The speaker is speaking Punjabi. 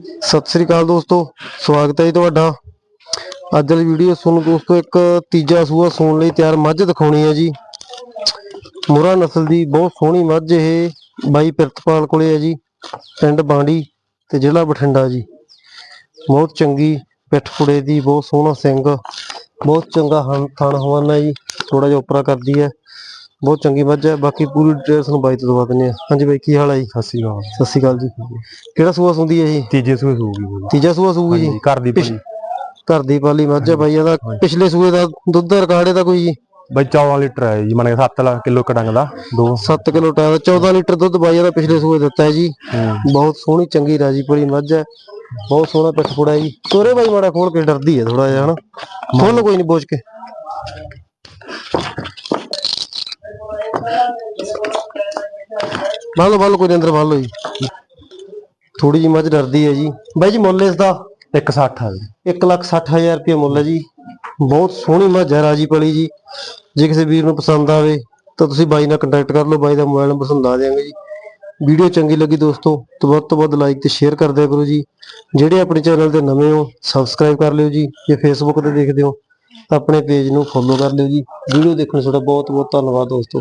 ਸਤਿ ਸ੍ਰੀ ਅਕਾਲ ਦੋਸਤੋ, ਸਵਾਗਤ ਹੈ ਜੀ ਤੁਹਾਡਾ। ਅੱਜ ਵਾਲੀ ਵੀਡੀਓ ਤੁਹਾਨੂੰ ਦੋਸਤੋ, ਇੱਕ ਤੀਜਾ ਸੂਆ ਸੂਣ ਲਈ ਤਿਆਰ ਮੱਝ ਦਿਖਾਉਣੀ ਹੈ ਜੀ। ਮੁਰਾ ਨਸਲ ਦੀ ਬਹੁਤ ਸੋਹਣੀ ਮੱਝ ਇਹ ਬਾਈ ਪਿਰਤਪਾਲ ਕੋਲੇ ਹੈ ਜੀ, ਪਿੰਡ ਬਾਂਡੀ ਤੇ ਜ਼ਿਲ੍ਹਾ ਬਠਿੰਡਾ ਜੀ। ਬਹੁਤ ਚੰਗੀ ਪਿੱਠ ਪੁੜੇ ਦੀ, ਬਹੁਤ ਸੋਹਣਾ ਸਿੰਘ, ਬਹੁਤ ਚੰਗਾ ਹਨ ਥਣ ਹਵਾਨਾ ਜੀ ਥੋੜਾ ਜਿਹਾ ਉਪਰਾ ਕਰਦੀ ਹੈ। ਬਹੁਤ ਚੰਗੀ ਮੱਝ ਹੈ ਬਾਕੀ ਪੂਰੀ ਡਿਟੇਲਸ ਨੂੰ ਬਾਈ ਤੋਂ ਦਵਾ ਦਿੰਦੇ ਆ ਹਾਂਜੀ ਬਾਈ ਕੀ ਹਾਲ ਹੈ ਜੀ? ਸਤਿ ਸ਼੍ਰੀ ਅਕਾਲ। ਸਤਿ ਸ਼੍ਰੀ ਅਕਾਲ ਜੀ। ਕਿਹੜਾ ਸੂਆ ਸੁੰਦੀ ਹੈ ਜੀ ਤੀਜੇ ਸੂਏ ਹੋਊਗੀ ਤੀਜਾ ਸੂਆ ਸੂਗੀ ਜੀ? ਘਰ ਦੀ ਘਰ ਦੀ ਪਾਲੀ ਮੱਝ ਹੈ ਬਾਈ ਇਹਦਾ ਪਿਛਲੇ ਸੂਏ ਦਾ ਦੁੱਧ ਦਾ ਰਿਕਾਰਡ ਇਹਦਾ ਕੋਈ? ਜੀ ਬਈ 14 ਲੀਟਰ ਹੈ ਜੀ ਮਨ 7 ਕਿਲੋ ਕਡੰਗ ਦਾ ਦੋ। 7 ਕਿਲੋ ਟਾਇਰ 14 ਲੀਟਰ ਦੁੱਧ ਬਾਈ ਇਹਦਾ ਪਿਛਲੇ ਸੂਏ ਦਿੱਤਾ ਹੈ ਜੀ। ਬਹੁਤ ਸੋਹਣੀ ਚੰਗੀ ਰਾਜੀ ਪੁਰੀ ਮੱਝ ਹੈ। ਬਹੁਤ ਸੋਹਣਾ ਪਿੱਠ ਪੁੜਾ ਜੀ। ਤੋਰੇ ਬਾਈ ਮਾੜਾ ਖੋਲ ਕੇ ਡਰਦੀ ਹੈ ਥੋੜਾ ਜਿਹਾ ਹਨਾ। ਖੋਲ ਕੋਈ ਨਹੀਂ ਬੋਝ ਕੇ। ਬਾਲੋ ਬਾਲੋ ਕੋਈ ਨੀ, ਅੰਦਰ ਬਾਲੋ ਜੀ। ਥੋੜੀ ਜੀ ਮੱਝ ਡਰਦੀ ਹੈ ਜੀ। ਬਾਈ ਜੀ, ਮੁੱਲ ਇਸ ਦਾ 160 ਹੈ ਜੀ। 1 ਲੱਖ 60 ਹਜ਼ਾਰ ਰੁਪਏ ਮੁੱਲ ਹੈ ਜੀ। ਬਹੁਤ ਸੋਹਣੀ ਮੱਝ ਹੈ ਰਾਜੀ ਪਲੀ ਜੀ। ਜੇ ਕਿਸੇ ਵੀਰ ਨੂੰ ਪਸੰਦ ਆਵੇ, ਤਾਂ ਤੁਸੀਂ ਬਾਈ ਨਾਲ ਕੰਟੈਕਟ ਕਰ ਲਓ। ਬਾਈ ਦਾ ਮੋਬਾਈਲ ਨੰਬਰ ਤੁਹਾਨੂੰ ਲਾ ਦਿਆਂਗੇ ਜੀ। ਵੀਡੀਓ ਚੰਗੀ ਲੱਗੀ ਦੋਸਤੋ, ਤਾਂ ਵੱਧ ਤੋਂ ਵੱਧ ਲਾਈਕ ਤੇ ਸ਼ੇਅਰ ਕਰ ਦਿਆ ਕਰੋ ਜੀ। ਜਿਹੜੇ ਆਪਣੇ ਚੈਨਲ ਤੇ ਨਵੇਂ ਹੋ ਸਬਸਕ੍ਰਾਈਬ ਕਰ ਲਿਓ ਜੀ। ਜੇ ਫੇਸਬੁੱਕ ਤੇ ਦੇਖਦੇ ਹੋ, ਤਾਂ ਆਪਣੇ ਪੇਜ ਨੂੰ ਫੋਲੋ ਕਰ ਲਿਓ ਜੀ। ਵੀਡੀਓ ਦੇਖਣ ਲਈ ਤੁਹਾਡਾ ਬਹੁਤ ਬਹੁਤ ਧੰਨਵਾਦ ਦੋਸਤੋ।